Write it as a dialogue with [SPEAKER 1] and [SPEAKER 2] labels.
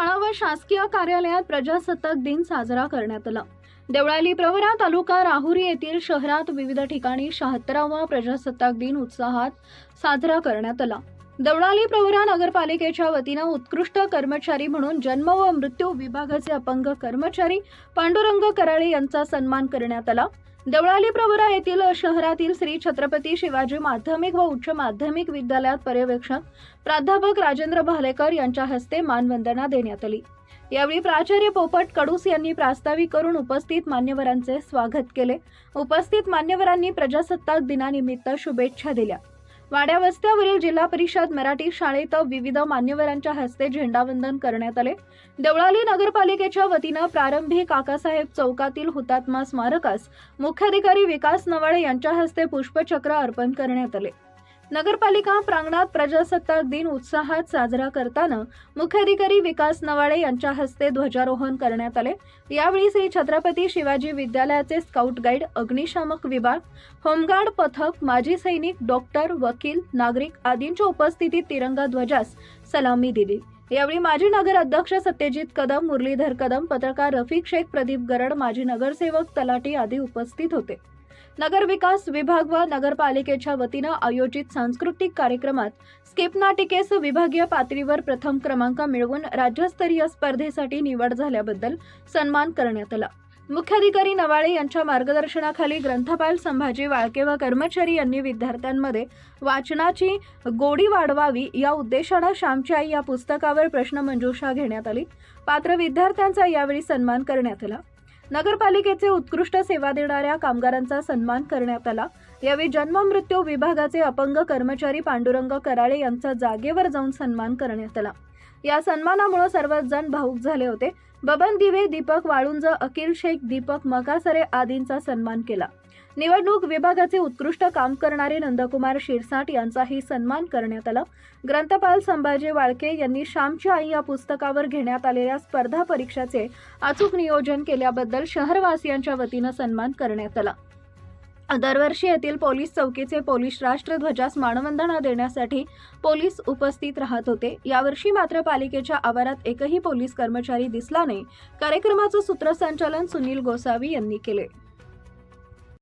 [SPEAKER 1] विविध शाळा व शासकीय कार्यालयात प्रजासत्ताक दिन साजरा करण्यात आला. देवळाली प्रवरा तालुका राहुरी येथील शहरात विविध ठिकाणी शहात्तरावा प्रजासत्ताक दिन उत्साहात साजरा करण्यात आला. देवळाली प्रवरा नगरपालिकेच्या वतीनं उत्कृष्ट कर्मचारी म्हणून जन्म व मृत्यू विभागाचे अपंग कर्मचारी पांडुरंग कराळे यांचा सन्मान करण्यात आला. देवळाली प्रवरा येथील शहरातील श्री छत्रपती शिवाजी माध्यमिक व उच्च माध्यमिक विद्यालयात पर्यवेक्षक प्राध्यापक राजेंद्र भालेकर यांच्या हस्ते मानवंदना देण्यात आली. यावेळी प्राचार्य पोपट कडूस यांनी प्रास्ताविक करून उपस्थित मान्यवरांचे स्वागत केले. उपस्थित मान्यवरांनी प्रजासत्ताक दिनानिमित्त शुभेच्छा दिल्या. वाड्या वस्त्यावरील जिल्हा परिषद मराठी शाळेत विविध मान्यवरांच्या हस्ते झेंडावंदन करण्यात आले. देवळाली नगरपालिकेच्या वतीनं प्रारंभी काकासाहेब चौकातील हुतात्मा स्मारकास मुख्याधिकारी विकास नवाळे यांच्या हस्ते पुष्पचक्र अर्पण करण्यात आले. नगरपालिका प्रांगणात प्रजासत्ताक दिन उत्साहात साजरा करताना मुख्याधिकारी विकास नवाळे यांच्या हस्ते ध्वजारोहण करण्यात आले. यावेळी श्री छत्रपती शिवाजी विद्यालयाचे स्काउट गाईड अग्निशामक विभाग होमगार्ड पथक माजी सैनिक डॉक्टर वकील नागरिक आदींच्या उपस्थितीत तिरंगा ध्वजास सलामी दिली. यावेळी माजी नगर अध्यक्ष सत्यजित कदम मुरलीधर कदम पत्रकार रफिक शेख प्रदीप गरड माजी नगरसेवक तलाटी आदी उपस्थित होते. नगरविकास विभाग व नगरपालिकेच्या वतीनं आयोजित सांस्कृतिक कार्यक्रमात स्किप नाटिकेस विभागीय पातळीवर प्रथम क्रमांक मिळवून राज्यस्तरीय स्पर्धेसाठी निवड झाल्याबद्दल सन्मान करण्यात आला. मुख्याधिकारी नवाळे यांच्या मार्गदर्शनाखाली ग्रंथपाल संभाजी वाळके व कर्मचारी यांनी विद्यार्थ्यांमध्ये वाचनाची गोडी वाढवावी या उद्देशानं श्यामची आई या पुस्तकावर प्रश्नमंजुषा घेण्यात आली. पात्र विद्यार्थ्यांचा यावेळी सन्मान करण्यात आला. नगरपालिकेचे उत्कृष्ट सेवा देणाऱ्या कामगारांचा सन्मान करण्यात आला. यावेळी जन्म मृत्यू विभागाचे अपंग कर्मचारी पांडुरंग कराळे यांचा जागेवर जाऊन सन्मान करण्यात आला. या सन्मानामुळे सर्वच जण भाऊक झाले होते. बबन दिवे दीपक वाळुंज अकिल शेख दीपक मकासरे आदींचा सन्मान केला. निवडणूक विभागाचे उत्कृष्ट काम करणारे नंदकुमार शिरसाट यांचाही सन्मान करण्यात आला. ग्रंथपाल संभाजी वाळके यांनी श्यामची आई या पुस्तकावर घेण्यात आलेल्या स्पर्धा परीक्षाचे अचूक नियोजन केल्याबद्दल शहरवासियांच्या वतीनं सन्मान करण्यात आला. दरवर्षी येथील पोलीस चौकीचे पोलीस राष्ट्रध्वजास मानवंदना देण्यासाठी पोलीस उपस्थित राहत होते. यावर्षी मात्र पालिकेच्या आवारात एकही पोलीस कर्मचारी दिसला नाही. कार्यक्रमाचं सूत्रसंचालन सुनील गोसावी यांनी केले.